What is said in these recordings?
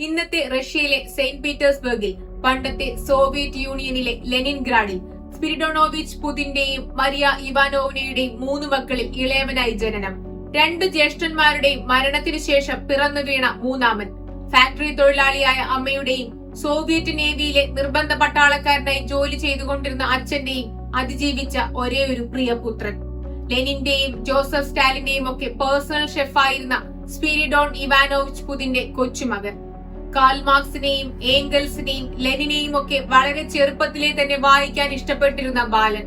ഇന്നത്തെ റഷ്യയിലെ സെയിന്റ് പീറ്റേഴ്സ്ബർഗിൽ പണ്ടത്തെ സോവിയറ്റ് യൂണിയനിലെ ലെനിൻഗ്രാഡിൽ സ്പിരിഡോണോവിച്ച് പുതിന്റെയും മരിയ ഇവാനോവിനയുടെയും മൂന്ന് മക്കളിൽ ഇളയവനായി ജനനം. രണ്ട് ജ്യേഷ്ഠന്മാരുടെയും മരണത്തിനു ശേഷം പിറന്നു വീണ മൂന്നാമൻ. ഫാക്ടറി തൊഴിലാളിയായ അമ്മയുടെയും സോവിയറ്റ് നേവിയിലെ നിർബന്ധ പട്ടാളക്കാരനായി ജോലി ചെയ്തുകൊണ്ടിരുന്ന അച്ഛന്റെയും അതിജീവിച്ച ഒരേ ഒരു പ്രിയപുത്രൻ ലെനിന്റെയും ജോസഫ് സ്റ്റാലിന്റെയും ഒക്കെ പേഴ്സണൽ ഷെഫായിരുന്ന സ്പിരിഡോൺ ഇവാനോവിച്ച് പുതിന്റെ കൊച്ചുമകൻ. കാൽ മാർക്സിനെയും ഏംഗൽസിനെയും ലെനിനെയും ഒക്കെ വളരെ ചെറുപ്പത്തിലെ തന്നെ വായിക്കാൻ ഇഷ്ടപ്പെട്ടിരുന്ന ബാലൻ.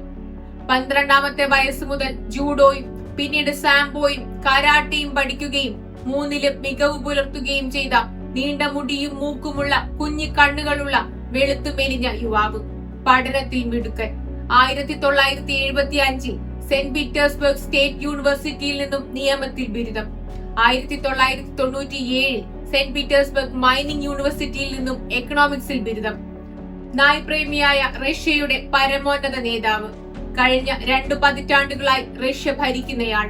പന്ത്രണ്ടാമത്തെ വയസ്സ് മുതൽ ജൂഡോയും പിന്നീട് സാംബോയും കരാട്ടയും പഠിക്കുകയും മൂന്നിലും മികവ് പുലർത്തുകയും ചെയ്ത നീണ്ട മുടിയും മൂക്കുമുള്ള കുഞ്ഞു കണ്ണുകളുള്ള വെളുത്തു മെലിഞ്ഞ യുവാവ്. പഠനത്തിൽ മിടുക്കൻ. ആയിരത്തി തൊള്ളായിരത്തി എഴുപത്തി അഞ്ചിൽ സെന്റ് പീറ്റേഴ്സ്ബർഗ് സ്റ്റേറ്റ് യൂണിവേഴ്സിറ്റിയിൽ നിന്നും നിയമത്തിൽ ബിരുദം. ആയിരത്തി തൊള്ളായിരത്തി തൊണ്ണൂറ്റി ഏഴിൽ സെന്റ് പീറ്റേഴ്സ്ബർഗ് മൈനിങ് യൂണിവേഴ്സിറ്റിയിൽ നിന്നും എക്കണോമിക്സിൽ ബിരുദം. നായ്പ്രേമിയായ റഷ്യയുടെ പരമോന്നത നേതാവ്. കഴിഞ്ഞ രണ്ടു പതിറ്റാണ്ടുകളായി റഷ്യ ഭരിക്കുന്നയാൾ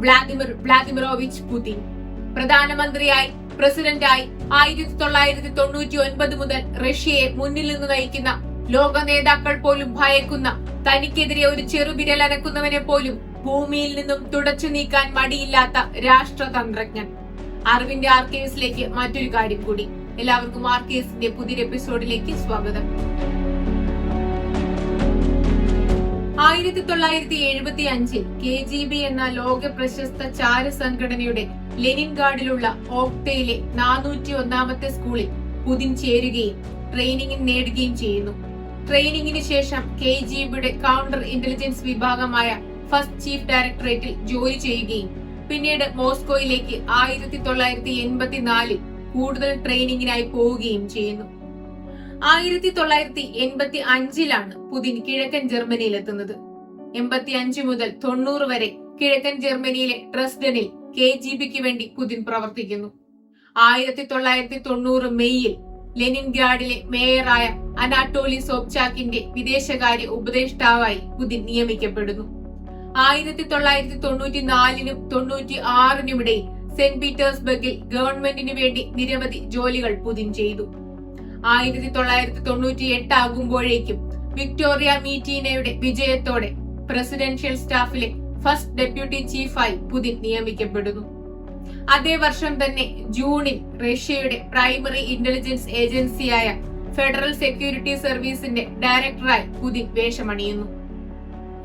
വ്ളാദിമിർ വ്ളാദിമിറോവിച്ച് പുതിൻ. പ്രധാനമന്ത്രിയായി പ്രസിഡന്റായി ആയിരത്തി തൊള്ളായിരത്തി തൊണ്ണൂറ്റി ഒൻപത് മുതൽ റഷ്യയെ മുന്നിൽ നിന്ന് നയിക്കുന്ന ലോക നേതാക്കൾ പോലും ഭയക്കുന്ന തനിക്കെതിരെ ഒരു ചെറുവിരൽ അനക്കുന്നവനെ പോലും ഭൂമിയിൽ നിന്നും തുടച്ചു നീക്കാൻ മടിയില്ലാത്ത രാഷ്ട്രതന്ത്രജ്ഞൻ. അറിവിന്റെ ആർക്കേവ്സിലേക്ക് മറ്റൊരു കാര്യം കൂടി. എല്ലാവർക്കും ആർക്കേവ്സിന്റെ പുതിയൊരു എപ്പിസോഡിലേക്ക് സ്വാഗതം. ആയിരത്തി തൊള്ളായിരത്തി എഴുപത്തി അഞ്ചിൽ കെ ജി ബി എന്ന ലോക പ്രശസ്ത ചാര സംഘടനയുടെ ലെനിൻ ഗാർഡിലുള്ള ഓക്ടയിലെ നാനൂറ്റി ഒന്നാമത്തെ സ്കൂളിൽ പുതിൻ ചേരുകയും ട്രെയിനിങ് നേടുകയും ചെയ്യുന്നു. ട്രെയിനിങ്ങിന് ശേഷം കെ ജി ബിയുടെ കൗണ്ടർ ഇന്റലിജൻസ് വിഭാഗമായ ഫസ്റ്റ് ചീഫ് ഡയറക്ടറേറ്റിൽ ജോലി ചെയ്യുകയും പിന്നീട് മോസ്കോയിലേക്ക് ആയിരത്തി തൊള്ളായിരത്തി എൺപത്തിനാലിൽ കൂടുതൽ ട്രെയിനിങ്ങിനായി പോവുകയും ചെയ്യുന്നു. ആയിരത്തി തൊള്ളായിരത്തി എൺപത്തി അഞ്ചിലാണ് പുതിൻ കിഴക്കൻ ജർമ്മനിയിൽ എത്തുന്നത് എൺപത്തി അഞ്ച് മുതൽ തൊണ്ണൂറ് വരെ കിഴക്കൻ ജർമ്മനിയിലെ ഡ്രസ്ഡനിൽ കെ ജി ബിക്ക് വേണ്ടി പുതിൻ പ്രവർത്തിക്കുന്നു. ആയിരത്തി തൊള്ളായിരത്തി തൊണ്ണൂറ് മെയ്യിൽ ലെനിൻഗ്രാഡിലെ മേയറായ അനാട്ടോലി സോപ്ചാക്കിന്റെ വിദേശകാര്യ ഉപദേഷ്ടാവായി പുതിൻ നിയമിക്കപ്പെടുന്നു. ആയിരത്തി തൊള്ളായിരത്തി തൊണ്ണൂറ്റി നാലിനും തൊണ്ണൂറ്റി ആറിനുമിടയിൽ സെന്റ് പീറ്റേഴ്സ്ബർഗിൽ ഗവൺമെന്റിനു വേണ്ടി നിരവധി ജോലികൾ പുതിൻ ചെയ്തു. ആയിരത്തി തൊള്ളായിരത്തി തൊണ്ണൂറ്റി എട്ട് ആകുമ്പോഴേക്കും വിക്ടോറിയ മീറ്റീനയുടെ വിജയത്തോടെ പ്രസിഡൻഷ്യൽ സ്റ്റാഫിലെ ഫസ്റ്റ് ഡെപ്യൂട്ടി ചീഫായി പുതിൻ നിയമിക്കപ്പെടുന്നു. അതേ വർഷം തന്നെ ജൂണിൽ റഷ്യയുടെ പ്രൈമറി ഇന്റലിജൻസ് ഏജൻസിയായ ഫെഡറൽ സെക്യൂരിറ്റി സർവീസിന്റെ ഡയറക്ടറായി പുതിൻ വേഷമണിയുന്നു.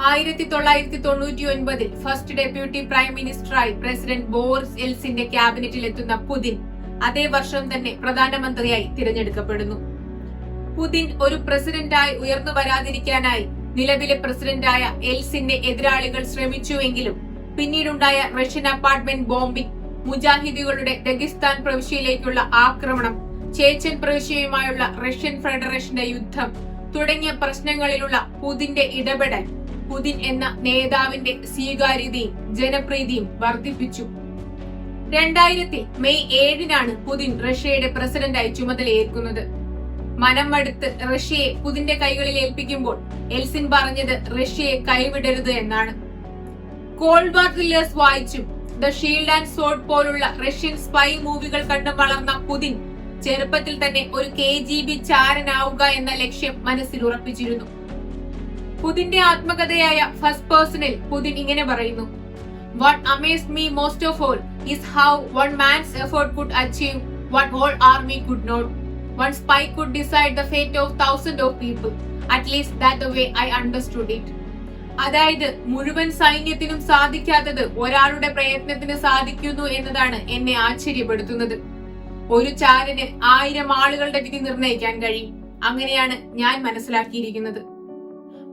ആയിരത്തി തൊള്ളായിരത്തി തൊണ്ണൂറ്റി ഒൻപതിൽ ഫസ്റ്റ് ഡെപ്യൂട്ടി പ്രൈം മിനിസ്റ്ററായി പ്രസിഡന്റ് ബോറിസ് എൽസിന്റെ ക്യാബിനറ്റിൽ എത്തുന്ന പുതിൻ അതേ വർഷം തന്നെ പ്രധാനമന്ത്രിയായി തിരഞ്ഞെടുക്കപ്പെടുന്നു. പുതിൻ ഒരു പ്രസിഡന്റായി ഉയർന്നു വരാതിരിക്കാനായി നിലവിലെ പ്രസിഡന്റായ എൽസിന്റെ എതിരാളികൾ ശ്രമിച്ചുവെങ്കിലും പിന്നീടുണ്ടായ റഷ്യൻ അപ്പാർട്ട്മെന്റ് ബോംബിംഗ് മുജാഹിദികളുടെ ദഗിസ്ഥാൻ പ്രവിശ്യയിലേക്കുള്ള ആക്രമണം ചേച്ചൻ പ്രവിശ്യയുമായുള്ള റഷ്യൻ ഫെഡറേഷന്റെ യുദ്ധം തുടങ്ങിയ പ്രശ്നങ്ങളിലുള്ള പുതിന്റെ ഇടപെടൽ പുതിൻ എന്ന നേതാവിന്റെ സ്വീകാര്യതയും ജനപ്രീതിയും വർദ്ധിപ്പിച്ചു. രണ്ടായിരത്തി മെയ് ഏഴിനാണ് പുതിൻ റഷ്യയുടെ പ്രസിഡന്റായി ചുമതലയേൽക്കുന്നത്. മനം മടുത്ത് റഷ്യയെ പുതിന്റെ കൈകളിൽ ഏൽപ്പിക്കുമ്പോൾ എൽസിൻ പറഞ്ഞത് റഷ്യയെ കൈവിടരുത് എന്നാണ്. കോൾഡ് വാർ ത്രില്ലേഴ്സ് വായിച്ചും ദ ഷീൽഡ് ആൻഡ് സോഡ് പോലുള്ള റഷ്യൻ സ്പൈ മൂവികൾ കണ്ടും വളർന്ന പുതിൻ ചെറുപ്പത്തിൽ തന്നെ ഒരു കെ ജി ബി ചാരനാവുക എന്ന ലക്ഷ്യം മനസ്സിൽ ഉറപ്പിച്ചിരുന്നു. പുതിന്റെ ആത്മകഥയായ ഫസ്റ്റ് പേഴ്സണിൽ പുതിൻ ഇങ്ങനെ പറയുന്നു. What amaze me most of all is how one man's effort could achieve what whole army could not one spy could decide the fate of thousand of people at least that way I understood it. അതായത് മുഴുവൻ സൈന്യത്തിനും സാധിക്കാത്തത് ഒരാളുടെ പ്രയത്നത്തിന് സാധിക്കുന്നു എന്നതാണ് എന്നെ ആശ്ചര്യപ്പെടുത്തുന്നത്. ഒരു ചാരന് ആയിരം ആളുകളുടെ വിധി നിർണയിക്കാൻ കഴിയും. അങ്ങനെയാണ് ഞാൻ മനസ്സിലാക്കിയിരിക്കുന്നത്.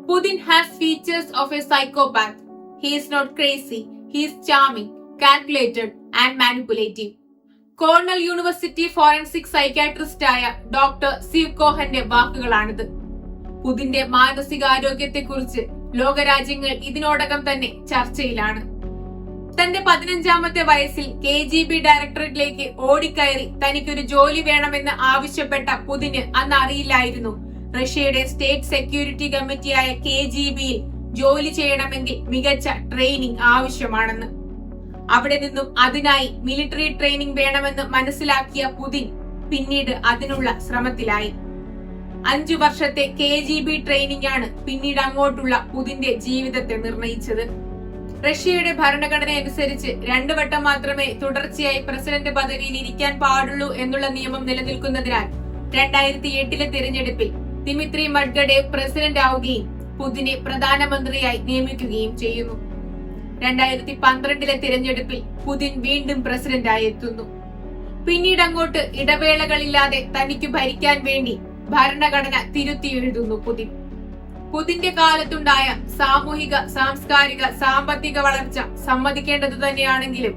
Putin has features of a psychopath he is not crazy he is charming calculated and manipulative Cornell university forensic psychiatrist ആയ ഡോക്ടർ സിവ് കോഹന്റെ വാക്കുകളാണിത്. പുതിന്റെ മാനസികാരോഗ്യത്തെക്കുറിച്ച് ലോകരാജ്യങ്ങൾ ഇതിനോടകം തന്നെ ചർച്ചയിലാണ്. തന്റെ പതിനഞ്ചാമത്തെ വയസ്സിൽ കെ ജി ബി ഡയറക്ടറേറ്റിലേക്ക് ഓടിക്കയറി തനിക്കൊരു ജോലി വേണമെന്ന് ആവശ്യപ്പെട്ട പുതിന് അന്ന് അറിയില്ലായിരുന്നു. റഷ്യയുടെ സ്റ്റേറ്റ് സെക്യൂരിറ്റി കമ്മിറ്റിയായ കെ ജി ബിയിൽ ജോലി ചെയ്യണമെങ്കിൽ മികച്ച ട്രെയിനിങ് ആവശ്യമാണെന്ന്. അവിടെ നിന്നും അതിനായി മിലിറ്ററി ട്രെയിനിങ് വേണമെന്ന് മനസ്സിലാക്കിയ പുതിൻ പിന്നീട് അതിനുള്ള ശ്രമത്തിലായി. അഞ്ചു വർഷത്തെ കെ ജി ബി ട്രെയിനിങ് ആണ് പിന്നീട് അങ്ങോട്ടുള്ള പുതിന്റെ ജീവിതത്തെ നിർണയിച്ചത്. റഷ്യയുടെ ഭരണഘടന അനുസരിച്ച് രണ്ടു വട്ടം മാത്രമേ തുടർച്ചയായി പ്രസിഡന്റ് പദവിയിൽ ഇരിക്കാൻ പാടുള്ളൂ എന്നുള്ള നിയമം നിലനിൽക്കുന്നതിനാൽ രണ്ടായിരത്തി എട്ടിലെ തിരഞ്ഞെടുപ്പിൽ ദിമിത്രി മഡ്ഗഡെ പ്രസിഡന്റ് ആവുകയും പുതിനെ പ്രധാനമന്ത്രിയായി നിയമിക്കുകയും ചെയ്യുന്നു. രണ്ടായിരത്തി പന്ത്രണ്ടിലെ തിരഞ്ഞെടുപ്പിൽ പുതിൻ വീണ്ടും പ്രസിഡന്റായി എത്തുന്നു. പിന്നീട് അങ്ങോട്ട് ഇടവേളകളില്ലാതെ തനിക്ക് ഭരിക്കാൻ വേണ്ടി ഭരണഘടന തിരുത്തി എഴുതുന്നു പുതിൻ. പുതിന്റെ കാലത്തുണ്ടായ സാമൂഹിക സാംസ്കാരിക സാമ്പത്തിക വളർച്ച സമ്മതിക്കേണ്ടത് തന്നെയാണെങ്കിലും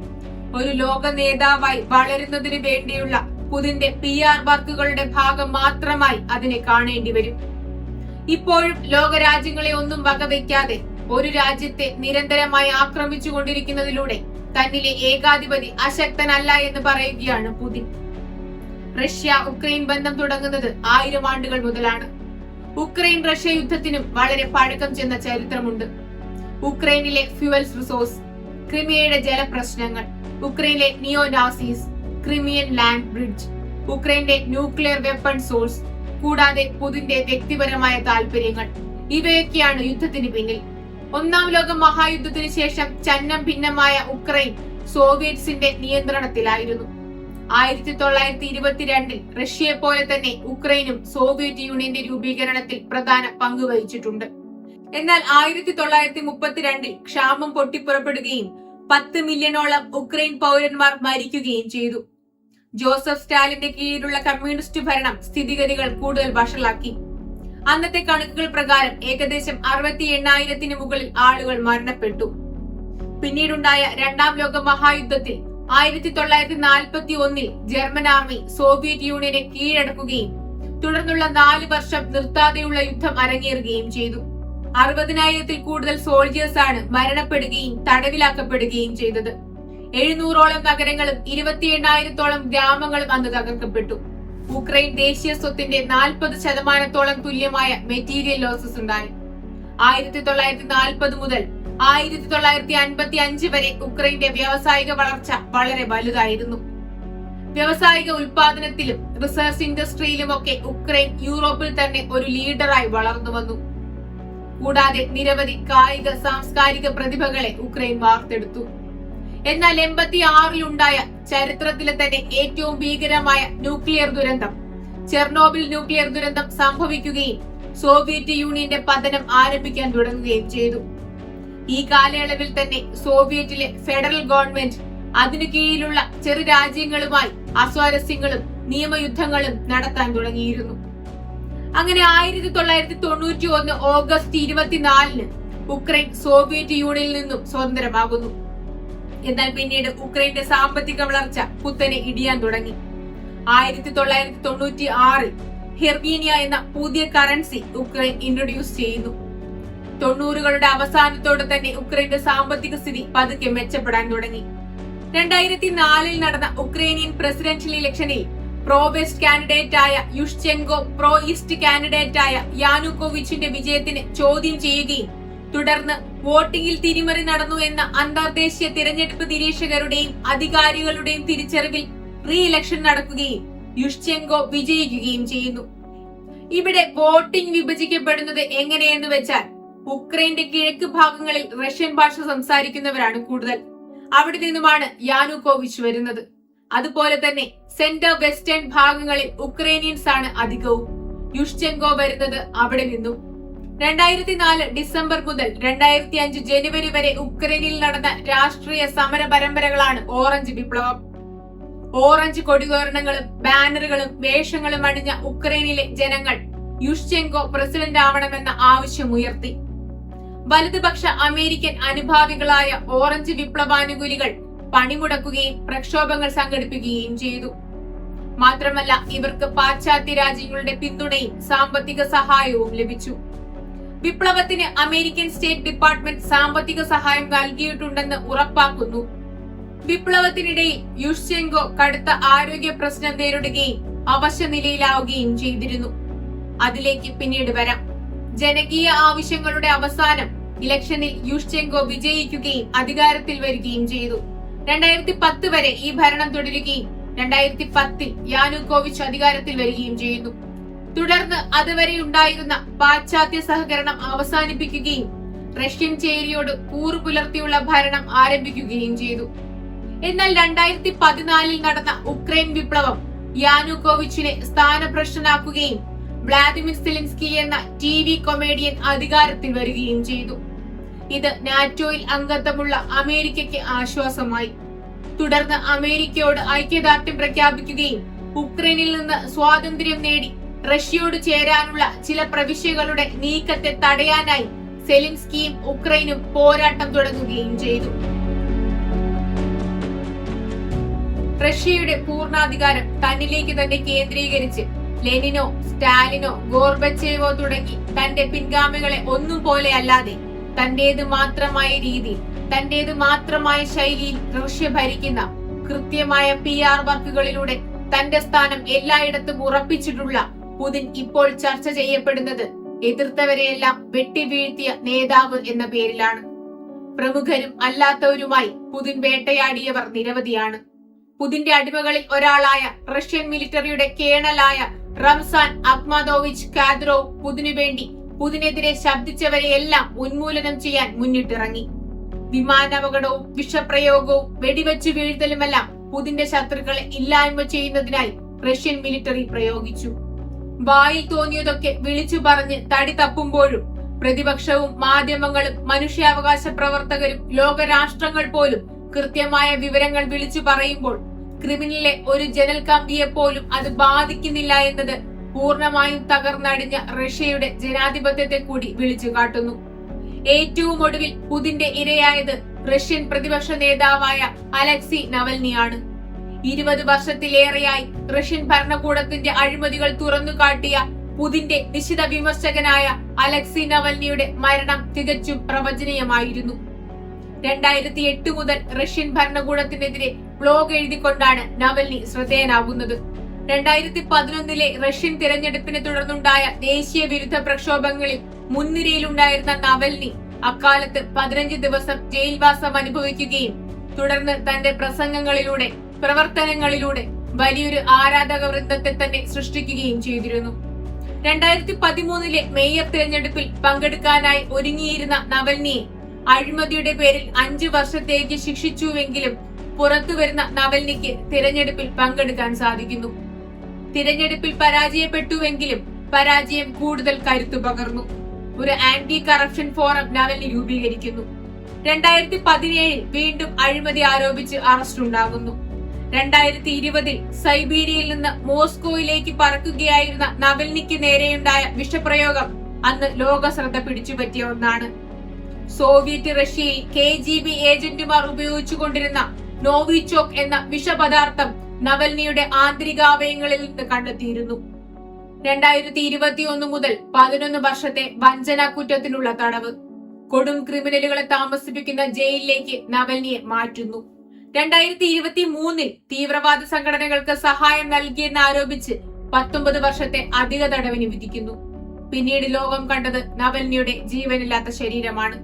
ഒരു ലോക നേതാവായി വളരുന്നതിന് വേണ്ടിയുള്ള പുതിന്റെ പി ആർ വർക്കുകളുടെ ഭാഗം മാത്രമായി അതിനെ കാണേണ്ടി വരും. ഇപ്പോഴും ലോകരാജ്യങ്ങളെ ഒന്നും വകവയ്ക്കാതെ ഒരു രാജ്യത്തെ നിരന്തരമായി ആക്രമിച്ചു കൊണ്ടിരിക്കുന്നതിലൂടെ തന്നിലെ ഏകാധിപതി അശക്തനല്ല എന്ന് പറയുകയാണ് പുതിൻ. റഷ്യ ഉക്രൈൻ ബന്ധം തുടങ്ങുന്നത് ആയിരം ആണ്ടുകൾ മുതലാണ്. ഉക്രൈൻ റഷ്യ യുദ്ധത്തിനും വളരെ പഴക്കം ചെന്ന ചരിത്രമുണ്ട്. ഉക്രൈനിലെ ഫ്യുവൽസ് റിസോഴ്സ് ക്രിമിയയുടെ ജലപ്രശ്നങ്ങൾ ഉക്രൈനിലെ neo Nazis Crimean land bridge ഉക്രൈന്റെ nuclear weapon source കൂടാതെ പുതിന്റെ വ്യക്തിപരമായ താല്പര്യങ്ങൾ. ഇവയൊക്കെയാണ് യുദ്ധത്തിന് പിന്നിൽ. ഒന്നാം ലോക മഹായുദ്ധത്തിന് ശേഷം ചന്നം ഭിന്നമായ ഉക്രൈൻ സോവിയറ്റ്സിന്റെ നിയന്ത്രണത്തിലായിരുന്നു. ആയിരത്തി തൊള്ളായിരത്തി ഇരുപത്തിരണ്ടിൽ റഷ്യയെ പോലെ തന്നെ ഉക്രൈനും സോവിയറ്റ് യൂണിയന്റെ രൂപീകരണത്തിൽ പ്രധാന പങ്ക് വഹിച്ചിട്ടുണ്ട്. എന്നാൽ ആയിരത്തി തൊള്ളായിരത്തി മുപ്പത്തിരണ്ടിൽ ക്ഷാമം പൊട്ടിപ്പുറപ്പെടുകയും പത്ത് മില്യണോളം ഉക്രൈൻ പൗരന്മാർ മരിക്കുകയും ചെയ്തു. ജോസഫ് സ്റ്റാലിന്റെ കീഴിലുള്ള കമ്മ്യൂണിസ്റ്റ് ഭരണം സ്ഥിതിഗതികൾ കൂടുതൽ വഷളാക്കി. അന്നത്തെ കണക്കുകൾ പ്രകാരം ഏകദേശം അറുപത്തി എണ്ണായിരത്തിന് മുകളിൽ ആളുകൾ മരണപ്പെട്ടു. പിന്നീടുണ്ടായ രണ്ടാം ലോക മഹായുദ്ധത്തിൽ ആയിരത്തി തൊള്ളായിരത്തി നാൽപ്പത്തി ഒന്നിൽ ജർമ്മൻ ആർമി സോവിയറ്റ് യൂണിയനെ കീഴടക്കുകയും തുടർന്നുള്ള നാല് വർഷം നിർത്താതെയുള്ള യുദ്ധം അരങ്ങേറുകയും ചെയ്തു. അറുപതിനായിരത്തിൽ കൂടുതൽ സോൾജേഴ്സ് ആണ് മരണപ്പെടുകയും തടവിലാക്കപ്പെടുകയും ചെയ്തത്. എഴുന്നൂറോളം നഗരങ്ങളും ഇരുപത്തി എണ്ണായിരത്തോളം ഗ്രാമങ്ങളും അന്ന് തകർക്കപ്പെട്ടു. ഉക്രൈൻ ദേശീയ സ്വത്തിന്റെ നാൽപ്പത് ശതമാനത്തോളം തുല്യമായ മെറ്റീരിയൽ ലോസസ് ഉണ്ടായി. ആയിരത്തി തൊള്ളായിരത്തി നാൽപ്പത് മുതൽ ആയിരത്തി തൊള്ളായിരത്തി അൻപത്തി അഞ്ച് വരെ ഉക്രൈന്റെ വ്യാവസായിക വളർച്ച വളരെ വലുതായിരുന്നു. വ്യാവസായിക ഉൽപാദനത്തിലും റിസർച്ച് ഇൻഡസ്ട്രിയിലും ഒക്കെ ഉക്രൈൻ യൂറോപ്പിൽ തന്നെ ഒരു ലീഡറായി വളർന്നു വന്നു. കൂടാതെ നിരവധി കായിക സാംസ്കാരിക പ്രതിഭകളെ ഉക്രൈൻ വാർത്തെടുത്തു. എന്നാൽ എൺപത്തി ആറിലുണ്ടായ ചരിത്രത്തിലെ തന്നെ ഏറ്റവും ഭീകരമായ ന്യൂക്ലിയർ ദുരന്തം. ചെർണോബിൽ ന്യൂക്ലിയർ ദുരന്തം സംഭവിക്കുകയും സോവിയറ്റ് യൂണിയന്റെ പതനം ആരംഭിക്കാൻ തുടങ്ങുകയും ചെയ്തു. ഈ കാലയളവിൽ തന്നെ സോവിയറ്റിലെ ഫെഡറൽ ഗവൺമെന്റ് അതിനു കീഴിലുള്ള ചെറു രാജ്യങ്ങളുമായി അസ്വാരസ്യങ്ങളും നിയമയുദ്ധങ്ങളും നടത്താൻ തുടങ്ങിയിരുന്നു. അങ്ങനെ ആയിരത്തി തൊള്ളായിരത്തി തൊണ്ണൂറ്റി ഒന്ന് ഓഗസ്റ്റ് ഇരുപത്തിനാലിന് ഉക്രൈൻ സോവിയറ്റ് യൂണിയനിൽ നിന്നും സ്വതന്ത്രമാകുന്നു. എന്നാൽ പിന്നീട് ഉക്രൈന്റെ സാമ്പത്തിക വളർച്ച കുത്തനെ ഇടിയാൻ തുടങ്ങി. ആയിരത്തി തൊള്ളായിരത്തി തൊണ്ണൂറ്റി ആറിൽ ഹെർവീനിയ എന്ന പുതിയ കറൻസി ഉക്രൈൻ ഇൻട്രൊഡ്യൂസ് ചെയ്യുന്നു. തൊണ്ണൂറുകളുടെ അവസാനത്തോടെ തന്നെ ഉക്രൈന്റെ സാമ്പത്തിക സ്ഥിതി പതുക്കെ മെച്ചപ്പെടാൻ തുടങ്ങി. രണ്ടായിരത്തി നാലിൽ നടന്ന ഉക്രൈനിയൻ പ്രസിഡൻഷ്യൽ ഇലക്ഷനിൽ പ്രോ വെസ്റ്റ് കാൻഡിഡേറ്റ് ആയ യുഷ്ചെങ്കോ പ്രോ ഈസ്റ്റ് കാൻഡിഡേറ്റ് ആയ യാനുക്കോവിച്ചിന്റെ വിജയത്തിന് ചോദ്യം ചെയ്യുകയും തുടർന്ന് വോട്ടിംഗിൽ തിരിമറി നടന്നു എന്ന അന്തർദേശീയ തിരഞ്ഞെടുപ്പ് നിരീക്ഷകരുടെയും അധികാരികളുടെയും തിരിച്ചറിവിൽ റീ ഇലക്ഷൻ നടക്കുകയും യുഷ്ചെങ്കോ വിജയിക്കുകയും ചെയ്യുന്നു. ഇവിടെ വോട്ടിംഗ് വിഭജിക്കപ്പെടുന്നത് എങ്ങനെയെന്ന് വെച്ചാൽ ഉക്രൈന്റെ കിഴക്ക് ഭാഗങ്ങളിൽ റഷ്യൻ ഭാഷ സംസാരിക്കുന്നവരാണ് കൂടുതൽ. അവിടെ നിന്നുമാണ് യാനുകോവിച്ച് വരുന്നത്. അതുപോലെ തന്നെ സെന്റർ വെസ്റ്റേൺ ഭാഗങ്ങളിൽ ഉക്രൈനിയൻസ് ആണ് അധികവും. യുഷ്ചെങ്കോ വരുന്നത് അവിടെ നിന്നും. രണ്ടായിരത്തി നാല് ഡിസംബർ മുതൽ രണ്ടായിരത്തി അഞ്ച് ജനുവരി വരെ ഉക്രൈനിൽ നടന്ന രാഷ്ട്രീയ സമര പരമ്പരകളാണ് ഓറഞ്ച് വിപ്ലവം. ഓറഞ്ച് കൊടികോരണങ്ങളും ബാനറുകളും വേഷങ്ങളും അണിഞ്ഞ ഉക്രൈനിലെ ജനങ്ങൾ യുഷ്ചെങ്കോ പ്രസിഡന്റ് ആവണമെന്ന ആവശ്യമുയർത്തി വലതുപക്ഷ അമേരിക്കൻ അനുഭാവികളായ ഓറഞ്ച് വിപ്ലവാനുകൂലികൾ പണിമുടക്കുകയും പ്രക്ഷോഭങ്ങൾ സംഘടിപ്പിക്കുകയും ചെയ്തു. മാത്രമല്ല ഇവർക്ക് പാശ്ചാത്യ രാജ്യങ്ങളുടെ പിന്തുണയും സാമ്പത്തിക സഹായവും ലഭിച്ചു. വിപ്ലവത്തിന് അമേരിക്കൻ സ്റ്റേറ്റ് ഡിപ്പാർട്ട്മെന്റ് സാമ്പത്തിക സഹായം നൽകിയിട്ടുണ്ടെന്ന് ഉറപ്പാക്കുന്നു. വിപ്ലവത്തിനിടയിൽ യുഷ്ചെങ്കോ കടുത്ത ആരോഗ്യ പ്രശ്നം നേരിടുകയും അവശനിലയിലാവുകയും ചെയ്തിരുന്നു. അതിലേക്ക് പിന്നീട് വരാം. ജനകീയ ആവശ്യങ്ങളുടെ അവസാനം ഇലക്ഷനിൽ യുഷ്ചെങ്കോ വിജയിക്കുകയും അധികാരത്തിൽ വരികയും ചെയ്തു. രണ്ടായിരത്തി പത്ത് വരെ ഈ ഭരണം തുടരുകയും രണ്ടായിരത്തി പത്തിൽ യാനുകോവിച്ച് അധികാരത്തിൽ വരികയും ചെയ്യുന്നു തുടർന്ന് അതുവരെ ഉണ്ടായിരുന്ന പാശ്ചാത്യ സഹകരണം അവസാനിപ്പിക്കുകയും റഷ്യൻ ചേരിയോട് കൂറു പുലർത്തിയുള്ള ഭരണം ആരംഭിക്കുകയും ചെയ്തു. എന്നാൽ രണ്ടായിരത്തി പതിനാലിൽ നടന്ന ഉക്രൈൻ വിപ്ലവം യാനുകോവിച്ചിനെ സ്ഥാനഭ്രഷ്ടനാക്കുകയും വ്ളാദിമിർ സെലിൻസ്കി എന്ന ടി വി കൊമേഡിയൻ അധികാരത്തിൽ വരികയും ചെയ്തു. ഇത് നാറ്റോയിൽ അംഗത്വമുള്ള അമേരിക്കയ്ക്ക് ആശ്വാസമായി. തുടർന്ന് അമേരിക്കയോട് ഐക്യദാർഢ്യം പ്രഖ്യാപിക്കുകയും ഉക്രൈനിൽ നിന്ന് സ്വാതന്ത്ര്യം നേടി റഷ്യയോട് ചേരാനുള്ള ചില പ്രവിശ്യകളുടെ നീക്കത്തെ തടയാനായി സെലിൻസ്കിയും ഉക്രൈനും പോരാട്ടം തുടങ്ങുകയും ചെയ്തു. റഷ്യയുടെ പൂർണാധികാരം തന്നിലേക്ക് തന്നെ കേന്ദ്രീകരിച്ച് ലെനിനോ സ്റ്റാലിനോ ഗോർബച്ചേവോ തുടങ്ങി തന്റെ പിൻഗാമികളെ ഒന്നും പോലെ അല്ലാതെ തന്റേത് മാത്രമായ രീതിയിൽ തന്റേത് മാത്രമായ ശൈലിയിൽ റഷ്യ ഭരിക്കുന്ന കൃത്യമായ പി ആർ വർക്കുകളിലൂടെ തന്റെ സ്ഥാനം എല്ലായിടത്തും ഉറപ്പിച്ചിട്ടുള്ള പുതിൻ ഇപ്പോൾ ചർച്ച ചെയ്യപ്പെടുന്നത്. എതിർത്തവരെയെല്ലാം വെട്ടിവീഴ്ത്തിയ നേതാവ് എന്ന പേരിലാണ്. പ്രമുഖരും അല്ലാത്തവരുമായി പുതിൻ വേട്ടയാടിയവർ നിരവധിയാണ്. പുതിന്റെ അടിമകളിൽ ഒരാളായ റഷ്യൻ മിലിറ്ററിയുടെ കേണലായ റംസാൻ അക്മാദോവിച്ച് കാദ്രോ പുതിനു വേണ്ടി പുതിനെതിരെ ശബ്ദിച്ചവരെയെല്ലാം ഉന്മൂലനം ചെയ്യാൻ മുന്നിട്ടിറങ്ങി. വിമാനാപകടവും വിഷപ്രയോഗവും വെടിവെച്ചു വീഴ്ത്തലുമെല്ലാം പുതിന്റെ ശത്രുക്കളെ ഇല്ലായ്മ ചെയ്യുന്നതിനായി റഷ്യൻ മിലിറ്ററി പ്രയോഗിച്ചു. വായിൽ തോന്നിയതൊക്കെ വിളിച്ചു പറഞ്ഞ് തടി തപ്പുമ്പോഴും പ്രതിപക്ഷവും മാധ്യമങ്ങളും മനുഷ്യാവകാശ പ്രവർത്തകരും ലോകരാഷ്ട്രങ്ങൾ പോലും കൃത്യമായ വിവരങ്ങൾ വിളിച്ചു പറയുമ്പോൾ ക്രിമിനലിലെ ഒരു ജനൽ കമ്പിയെ പോലും അത് ബാധിക്കുന്നില്ല എന്നത് പൂർണമായും തകർന്നടിഞ്ഞ റഷ്യയുടെ ജനാധിപത്യത്തെ കൂടി വിളിച്ചു കാട്ടുന്നു. ഏറ്റവും ഒടുവിൽ പുതിന്റെ ഇരയായത് റഷ്യൻ പ്രതിപക്ഷ നേതാവായ അലക്സി നവൽനിയാണ്. ഇരുപത് വർഷത്തിലേറെയായി റഷ്യൻ ഭരണകൂടത്തിന്റെ അഴിമതികൾ തുറന്നു കാട്ടിയ പുതിന്റെ നിശിത വിമർശകനായ അലക്സി നവൽനിയുടെ മരണം തികച്ചും പ്രവചനീയമായിരുന്നു. രണ്ടായിരത്തി എട്ട് മുതൽ റഷ്യൻ ഭരണകൂടത്തിനെതിരെ ബ്ലോഗ് എഴുതിക്കൊണ്ടാണ് നവൽനി ശ്രദ്ധേയനാകുന്നത് രണ്ടായിരത്തി പതിനൊന്നിലെ റഷ്യൻ തിരഞ്ഞെടുപ്പിനെ തുടർന്നുണ്ടായ ദേശീയ വിരുദ്ധ പ്രക്ഷോഭങ്ങളിൽ മുൻനിരയിലുണ്ടായിരുന്ന നവൽനി അക്കാലത്ത് പതിനഞ്ച് ദിവസം ജയിൽവാസം അനുഭവിക്കുകയും തുടർന്ന് തന്റെ പ്രസംഗങ്ങളിലൂടെ പ്രവർത്തനങ്ങളിലൂടെ വലിയൊരു ആരാധക വൃന്ദത്തെ തന്നെ സൃഷ്ടിക്കുകയും ചെയ്തിരുന്നു. രണ്ടായിരത്തി പതിമൂന്നിലെ മേയർ തിരഞ്ഞെടുപ്പിൽ പങ്കെടുക്കാനായി ഒരുങ്ങിയിരുന്ന നവൽനിയെ അഴിമതിയുടെ പേരിൽ അഞ്ചു വർഷത്തേക്ക് ശിക്ഷിച്ചുവെങ്കിലും പുറത്തു വരുന്ന നവൽനിക്ക് തിരഞ്ഞെടുപ്പിൽ പങ്കെടുക്കാൻ സാധിക്കുന്നു. തിരഞ്ഞെടുപ്പിൽ പരാജയപ്പെട്ടുവെങ്കിലും പരാജയം കൂടുതൽ കരുത്തു പകർന്നു. ഒരു ആന്റി കറപ്ഷൻ ഫോറം നവൽനി രൂപീകരിക്കുന്നു. രണ്ടായിരത്തി പതിനേഴിൽ വീണ്ടും അഴിമതി ആരോപിച്ച് അറസ്റ്റ് ഉണ്ടാകുന്നു. രണ്ടായിരത്തി ഇരുപതിൽ സൈബീരിയയിൽ നിന്ന് മോസ്കോയിലേക്ക് പറക്കുകയായിരുന്ന നവൽനിക്ക് നേരെയുണ്ടായ വിഷപ്രയോഗം അന്ന് ലോക ശ്രദ്ധ പിടിച്ചുപറ്റിയ ഒന്നാണ്. സോവിയറ്റ് റഷ്യയിൽ കെ ജി ബി ഏജന്റുമാർ ഉപയോഗിച്ചുകൊണ്ടിരുന്ന നോവിചോക് എന്ന വിഷപദാർത്ഥം നവൽനിയുടെ ആന്തരികാവയങ്ങളിൽ നിന്ന് കണ്ടെത്തിയിരുന്നു. രണ്ടായിരത്തി ഇരുപത്തി ഒന്ന് മുതൽ പതിനൊന്ന് വർഷത്തെ വഞ്ചന കുറ്റത്തിനുള്ള തടവ്. കൊടും ക്രിമിനലുകളെ താമസിപ്പിക്കുന്ന ജയിലിലേക്ക് നവൽനിയെ മാറ്റുന്നു. രണ്ടായിരത്തി ഇരുപത്തി മൂന്നിൽ തീവ്രവാദ സംഘടനകൾക്ക് സഹായം നൽകിയെന്ന് ആരോപിച്ച് പത്തൊമ്പത് വർഷത്തെ അധിക തടവിന് വിധിക്കുന്നു. പിന്നീട് ലോകം കണ്ടത് നവൽനിയുടെ ജീവനില്ലാത്ത ശരീരമാണ്.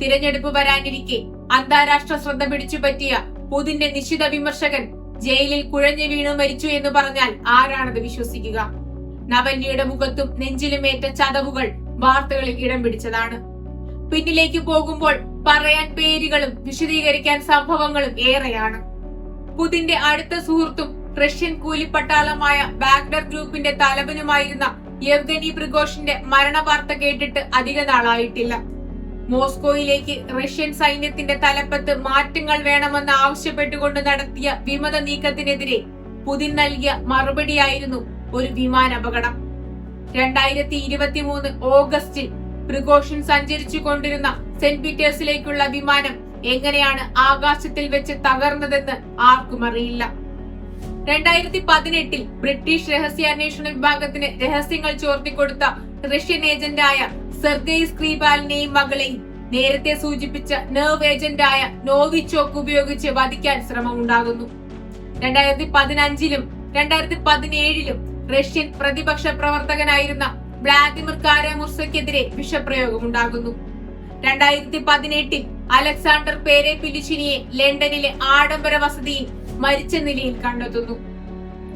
തിരഞ്ഞെടുപ്പ് വരാനിരിക്കെ അന്താരാഷ്ട്ര ശ്രദ്ധ പിടിച്ചു പറ്റിയ പുതിന്റെ നിശ്ചിത വിമർശകൻ ജയിലിൽ കുഴഞ്ഞു വീണു മരിച്ചു എന്ന് പറഞ്ഞാൽ ആരാണത് വിശ്വസിക്കുക? നവന്യയുടെ മുഖത്തും നെഞ്ചിലുമേറ്റ ചതവുകൾ വാർത്തകളിൽ ഇടം പിടിച്ചതാണ്. പിന്നിലേക്ക് പോകുമ്പോൾ പറയാൻ പേരുകളും വിശദീകരിക്കാൻ സംഭവങ്ങളും ഏറെയാണ്. പുതിന്റെ അടുത്ത സുഹൃത്തും റഷ്യൻ കൂലിപ്പട്ടാളമായ ബാഗ്ഡർ ഗ്രൂപ്പിന്റെ തലവനുമായിരുന്ന യെവ്ഗനി പ്രിഗോഷിന്റെ മരണവാർത്ത കേട്ടിട്ട് അധിക നാളായിട്ടില്ല. മോസ്കോയിലേക്ക് റഷ്യൻ സൈന്യത്തിന്റെ തലപ്പത്ത് മാറ്റങ്ങൾ വേണമെന്ന് ആവശ്യപ്പെട്ടുകൊണ്ട് നടത്തിയ വിമത നീക്കത്തിനെതിരെ പുതിൻ നൽകിയ മറുപടിയായിരുന്നു ഒരു വിമാനാപകടം രണ്ടായിരത്തി ഇരുപത്തി മൂന്ന് ഓഗസ്റ്റിൽ പ്രിഗോഷൻ സഞ്ചരിച്ചു കൊണ്ടിരുന്ന സെന്റ് പീറ്റേഴ്സിലേക്കുള്ള വിമാനം എങ്ങനെയാണ് ആകാശത്തിൽ വെച്ച് തകർന്നതെന്ന് ആർക്കും അറിയില്ല. രണ്ടായിരത്തി പതിനെട്ടിൽ ബ്രിട്ടീഷ് രഹസ്യാന്വേഷണ വിഭാഗത്തിന് രഹസ്യങ്ങൾ ചോർത്തിക്കൊടുത്ത റഷ്യൻ ഏജന്റായ സെർഗെയ് സ്ക്രീപാലിനെയും മകളെയും നേരത്തെ സൂചിപ്പിച്ച നെർവ് ഏജന്റായ നോവിച്ചോക്ക് ഉപയോഗിച്ച് വധിക്കാൻ ശ്രമമുണ്ടാകുന്നു. രണ്ടായിരത്തി പതിനഞ്ചിലും രണ്ടായിരത്തി പതിനേഴിലും റഷ്യൻ പ്രതിപക്ഷ പ്രവർത്തകനായിരുന്ന വ്ളാദിമിർ കാരാമുർസയ്ക്കെതിരെ വിഷപ്രയോഗമുണ്ടാകുന്നു. രണ്ടായിരത്തി പതിനെട്ടിൽ അലക്സാണ്ടർ പേരെ പിലിച്ചിനിയെ ലണ്ടനിലെ ആഡംബര വസതിയിൽ മരിച്ച നിലയിൽ കണ്ടെത്തുന്നു.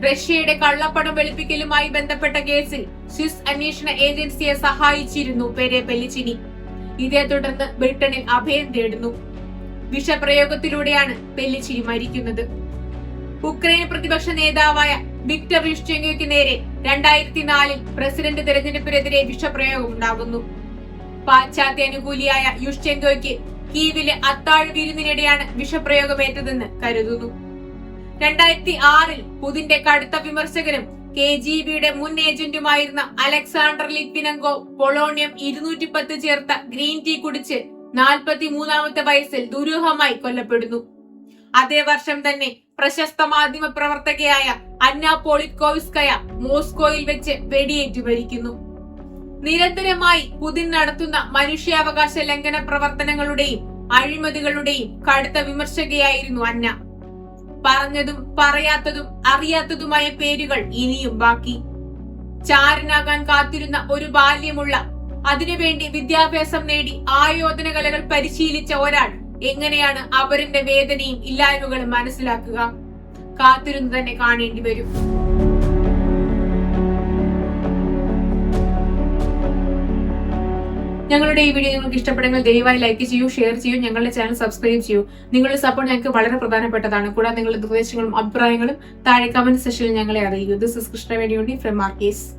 റഷ്യയുടെ കള്ളപ്പണം വെളുപ്പിക്കലുമായി ബന്ധപ്പെട്ട കേസിൽ സ്വിസ് അന്വേഷണ ഏജൻസിയെ സഹായിച്ചിരുന്നു പേരെ പെല്ലിച്ചിനി ഇതേ തുടർന്ന് ബ്രിട്ടനിൽ അഭയം തേടുന്നു. വിഷപ്രയോഗത്തിലൂടെയാണ് പെല്ലിച്ചിനി മരിക്കുന്നത്. ഉക്രൈൻ പ്രതിപക്ഷ നേതാവായ വിക്ടർ യുഷ്ചെങ്കോയ്ക്ക് നേരെ രണ്ടായിരത്തി നാലിൽ പ്രസിഡന്റ് തെരഞ്ഞെടുപ്പിനെതിരെ വിഷപ്രയോഗം ഉണ്ടാകുന്നു പാശ്ചാത്യ അനുകൂലിയായ യുഷ്ചെങ്കോയ്ക്ക് കീവിലെ അത്താഴ് വിരുന്നിനിടെയാണ് വിഷപ്രയോഗമേറ്റതെന്ന് കരുതുന്നു. രണ്ടായിരത്തി ആറിൽ പുതിന്റെ കടുത്ത വിമർശകനും കെ ജി ബിയുടെ മുൻ ഏജന്റുമായിരുന്ന അലക്സാണ്ടർ ലിറ്റ്വിനങ്കോ പൊളോണിയം ഇരുന്നൂറ്റി പത്ത് ചേർത്ത ഗ്രീൻ ടീ കുടിച്ച് നാൽപ്പത്തി മൂന്നാമത്തെ വയസ്സിൽ ദുരൂഹമായി കൊല്ലപ്പെടുന്നു. അതേ വർഷം തന്നെ പ്രശസ്ത മാധ്യമ പ്രവർത്തകയായ അന്ന പോളിക്കോവിസ്കയ മോസ്കോയിൽ വെച്ച് വെടിയേറ്റു മരിക്കുന്നു. നിരന്തരമായി പുതിൻ നടത്തുന്ന മനുഷ്യാവകാശ ലംഘന പ്രവർത്തനങ്ങളുടെയും അഴിമതികളുടെയും കടുത്ത വിമർശകയായിരുന്നു അന്ന. പറഞ്ഞതും പറയാത്തതും അറിയാത്തതുമായ പേരുകൾ ഇനിയും ബാക്കി. ചാരനാകാൻ കാത്തിരുന്ന ഒരു ബാല്യമുള്ള അതിനുവേണ്ടി വിദ്യാഭ്യാസം നേടി ആയോധന കലകൾ പരിശീലിച്ച ഒരാൾ എങ്ങനെയാണ് അവരുടെ വേദനയും ഇല്ലായ്മകളും മനസ്സിലാക്കുക? കാത്തിരുന്ന് തന്നെ കാണേണ്ടി വരും. ഞങ്ങളുടെ ഈ വീഡിയോ നിങ്ങൾക്ക് ഇഷ്ടപ്പെടുമെങ്കിൽ ദയവായി ലൈക്ക് ചെയ്യൂ ഷെയർ ചെയ്യൂ ഞങ്ങളുടെ ചാനൽ സബ്സ്ക്രൈബ് ചെയ്യൂ. നിങ്ങളുടെ സപ്പോർട്ട് ഞങ്ങൾക്ക് വളരെ പ്രധാനപ്പെട്ടതാണ്. കൂടാതെ നിങ്ങളുടെ നിർദ്ദേശങ്ങളും അഭിപ്രായങ്ങളും താഴെ കമന്റ് സെക്ഷനിൽ ഞങ്ങളെ അറിയിക്കൂ. ദിസ് ഇസ് കൃഷ്ണ വേണ്ടി ഫ്രം മാർക്കേസ്